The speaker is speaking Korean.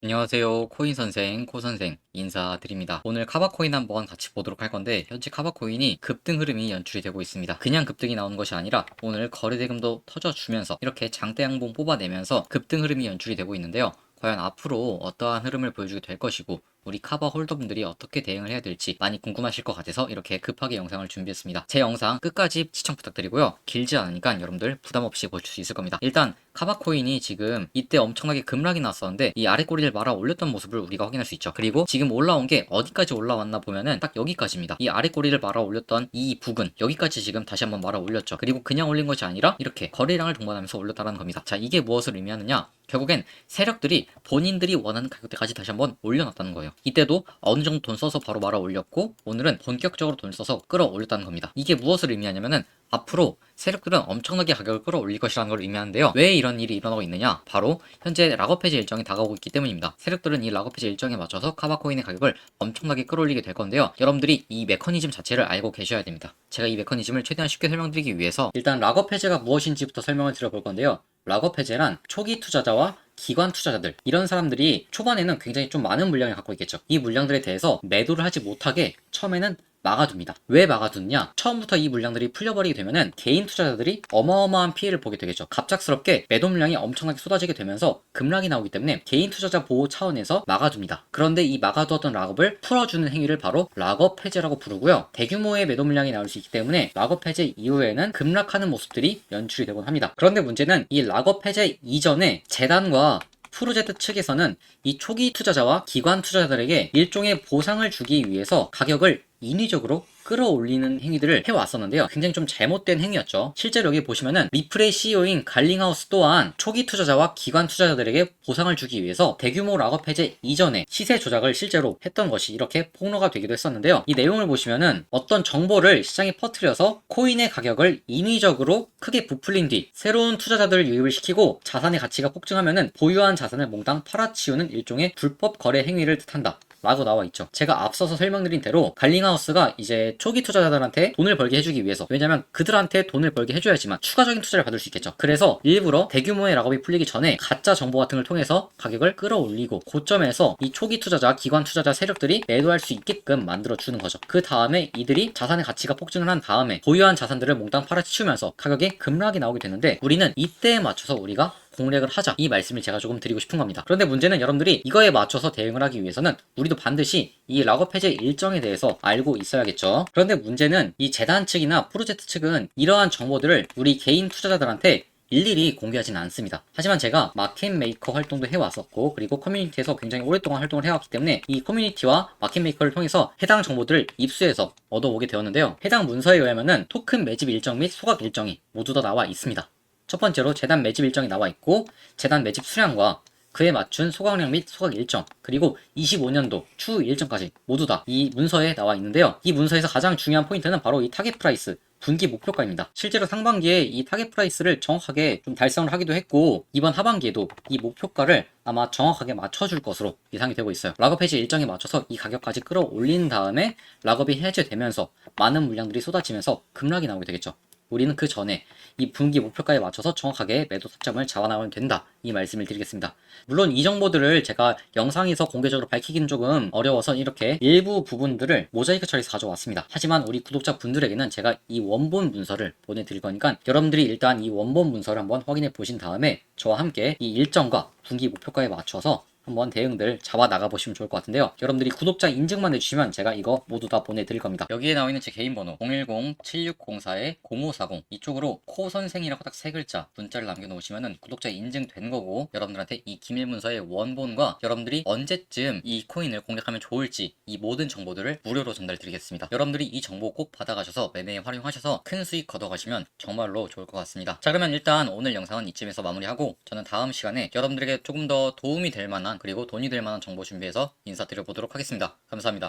안녕하세요. 코인 선생, 코 선생 인사드립니다. 오늘 카바코인 한번 같이 보도록 할 건데 현재 카바코인이 급등 흐름이 연출이 되고 있습니다. 그냥 급등이 나오는 것이 아니라 오늘 거래대금도 터져주면서 이렇게 장대 양봉 뽑아내면서 급등 흐름이 연출이 되고 있는데요. 과연 앞으로 어떠한 흐름을 보여주게 될 것이고 우리 카바 홀더분들이 어떻게 대응을 해야 될지 많이 궁금하실 것 같아서 이렇게 급하게 영상을 준비했습니다. 제 영상 끝까지 시청 부탁드리고요. 길지 않으니까 여러분들 부담 없이 보실 수 있을 겁니다. 일단 카바코인이 지금 이때 엄청나게 급락이 났었는데 이 아래 꼬리를 말아 올렸던 모습을 우리가 확인할 수 있죠. 그리고 지금 올라온 게 어디까지 올라왔나 보면은 딱 여기까지입니다. 이 아래 꼬리를 말아 올렸던 이 부근 여기까지 지금 다시 한번 말아 올렸죠. 그리고 그냥 올린 것이 아니라 이렇게 거래량을 동반하면서 올렸다는 겁니다. 자 이게 무엇을 의미하느냐? 결국엔 세력들이 본인들이 원하는 가격대까지 다시 한번 올려놨다는 거예요. 이때도 어느 정도 돈 써서 바로 말아 올렸고 오늘은 본격적으로 돈 써서 끌어올렸다는 겁니다. 이게 무엇을 의미하냐면은 앞으로 세력들은 엄청나게 가격을 끌어올릴 것이라는 걸 의미하는데요. 왜 이런 일이 일어나고 있느냐? 바로 현재 락업 해제 일정이 다가오고 있기 때문입니다. 세력들은 이 락업 해제 일정에 맞춰서 카바코인의 가격을 엄청나게 끌어올리게 될 건데요. 여러분들이 이 메커니즘 자체를 알고 계셔야 됩니다. 제가 이 메커니즘을 최대한 쉽게 설명드리기 위해서 일단 락업 해제가 무엇인지부터 설명을 드려볼 건데요. 락업 해제란 초기 투자자와 기관 투자자들 이런 사람들이 초반에는 굉장히 좀 많은 물량을 갖고 있겠죠. 이 물량들에 대해서 매도를 하지 못하게 처음에는 막아둡니다. 왜 막아두느냐? 처음부터 이 물량들이 풀려버리게 되면은 개인 투자자들이 어마어마한 피해를 보게 되겠죠. 갑작스럽게 매도 물량이 엄청나게 쏟아지게 되면서 급락이 나오기 때문에 개인 투자자 보호 차원에서 막아둡니다. 그런데 이 막아두었던 락업을 풀어주는 행위를 바로 락업 해제라고 부르고요. 대규모의 매도 물량이 나올 수 있기 때문에 락업 해제 이후에는 급락하는 모습들이 연출이 되곤 합니다. 그런데 문제는 이 락업 해제 이전에 재단과 프로젝트 측에서는 이 초기 투자자와 기관 투자자들에게 일종의 보상을 주기 위해서 가격을 인위적으로 끌어올리는 행위들을 해왔었는데요. 굉장히 좀 잘못된 행위였죠. 실제로 여기 보시면은 리플의 CEO인 갈링하우스 또한 초기 투자자와 기관 투자자들에게 보상을 주기 위해서 대규모 락업 해제 이전에 시세 조작을 실제로 했던 것이 이렇게 폭로가 되기도 했었는데요. 이 내용을 보시면은 어떤 정보를 시장에 퍼뜨려서 코인의 가격을 인위적으로 크게 부풀린 뒤 새로운 투자자들을 유입을 시키고 자산의 가치가 폭증하면은 보유한 자산을 몽땅 팔아치우는 일종의 불법 거래 행위를 뜻한다. 라고 나와 있죠. 제가 앞서서 설명드린 대로 갈링하우스가 이제 초기 투자자들한테 돈을 벌게 해주기 위해서 왜냐면 그들한테 돈을 벌게 해줘야지만 추가적인 투자를 받을 수 있겠죠. 그래서 일부러 대규모의 락업이 풀리기 전에 가짜 정보 같은 걸 통해서 가격을 끌어올리고 고점에서 이 초기 투자자, 기관 투자자 세력들이 매도할 수 있게끔 만들어 주는 거죠. 그 다음에 이들이 자산의 가치가 폭증을 한 다음에 보유한 자산들을 몽땅 팔아치우면서 가격에 급락이 나오게 되는데 우리는 이때에 맞춰서 우리가 공략을 하자 이 말씀을 제가 조금 드리고 싶은 겁니다. 그런데 문제는 여러분들이 이거에 맞춰서 대응을 하기 위해서는 우리도 반드시 이 락업 해제 일정에 대해서 알고 있어야겠죠. 그런데 문제는 이 재단 측이나 프로젝트 측은 이러한 정보들을 우리 개인 투자자들한테 일일이 공개하지는 않습니다. 하지만 제가 마켓 메이커 활동도 해왔었고 그리고 커뮤니티에서 굉장히 오랫동안 활동을 해왔기 때문에 이 커뮤니티와 마켓 메이커를 통해서 해당 정보들을 입수해서 얻어오게 되었는데요. 해당 문서에 의하면은 토큰 매집 일정 및 소각 일정이 모두 다 나와 있습니다. 첫 번째로 재단 매집 일정이 나와 있고 재단 매집 수량과 그에 맞춘 소각량 및 소각 일정 그리고 25년도 추후 일정까지 모두 다 이 문서에 나와 있는데요. 이 문서에서 가장 중요한 포인트는 바로 이 타겟 프라이스 분기 목표가입니다. 실제로 상반기에 이 타겟 프라이스를 정확하게 좀 달성을 하기도 했고 이번 하반기에도 이 목표가를 아마 정확하게 맞춰줄 것으로 예상이 되고 있어요. 락업 해지 일정에 맞춰서 이 가격까지 끌어올린 다음에 락업이 해제되면서 많은 물량들이 쏟아지면서 급락이 나오게 되겠죠. 우리는 그 전에 이 분기 목표가에 맞춰서 정확하게 매도 타점을 잡아나가면 된다. 이 말씀을 드리겠습니다. 물론 이 정보들을 제가 영상에서 공개적으로 밝히기는 조금 어려워서 이렇게 일부 부분들을 모자이크 처리해서 가져왔습니다. 하지만 우리 구독자 분들에게는 제가 이 원본 문서를 보내드릴 거니까 여러분들이 일단 이 원본 문서를 한번 확인해 보신 다음에 저와 함께 이 일정과 분기 목표가에 맞춰서 한번 대응들 잡아 나가 보시면 좋을 것 같은데요. 여러분들이 구독자 인증만 해주시면 제가 이거 모두 다 보내드릴 겁니다. 여기에 나와 있는 제 개인 번호 010-7604-0540 이쪽으로 코 선생이라고 딱 세 글자 문자를 남겨놓으시면은 구독자 인증된 거고 여러분들한테 이 기밀 문서의 원본과 여러분들이 언제쯤 이 코인을 공략하면 좋을지 이 모든 정보들을 무료로 전달드리겠습니다. 여러분들이 이 정보 꼭 받아가셔서 매매에 활용하셔서 큰 수익 걷어가시면 정말로 좋을 것 같습니다. 자 그러면 일단 오늘 영상은 이쯤에서 마무리하고 저는 다음 시간에 여러분들에게 조금 더 도움이 될 만한 그리고 돈이 될 만한 정보 준비해서 인사드려 보도록 하겠습니다. 감사합니다.